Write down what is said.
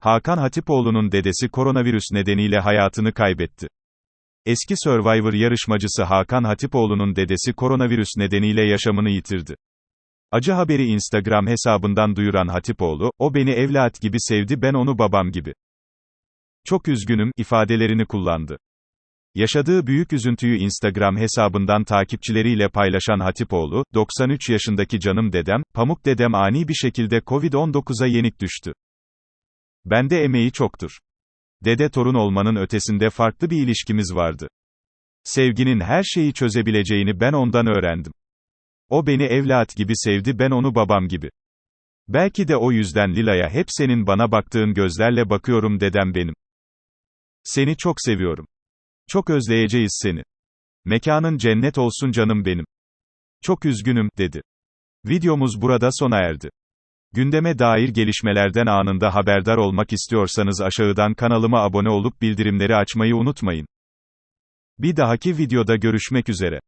Hakan Hatipoğlu'nun dedesi koronavirüs nedeniyle hayatını kaybetti. Eski Survivor yarışmacısı Hakan Hatipoğlu'nun dedesi koronavirüs nedeniyle yaşamını yitirdi. Acı haberi Instagram hesabından duyuran Hatipoğlu, o beni evlat gibi sevdi ben onu babam gibi. Çok üzgünüm, ifadelerini kullandı. Yaşadığı büyük üzüntüyü Instagram hesabından takipçileriyle paylaşan Hatipoğlu, 93 yaşındaki canım dedem, pamuk dedem ani bir şekilde Covid-19'a yenik düştü. Bende emeği çoktur. Dede torun olmanın ötesinde farklı bir ilişkimiz vardı. Sevginin her şeyi çözebileceğini ben ondan öğrendim. O beni evlat gibi sevdi ben onu babam gibi. Belki de o yüzden Lila'ya hep senin bana baktığın gözlerle bakıyorum dedem benim. Seni çok seviyorum. Çok özleyeceğiz seni. Mekanın cennet olsun canım benim. Çok üzgünüm, dedi. Videomuz burada sona erdi. Gündeme dair gelişmelerden anında haberdar olmak istiyorsanız aşağıdan kanalıma abone olup bildirimleri açmayı unutmayın. Bir dahaki videoda görüşmek üzere.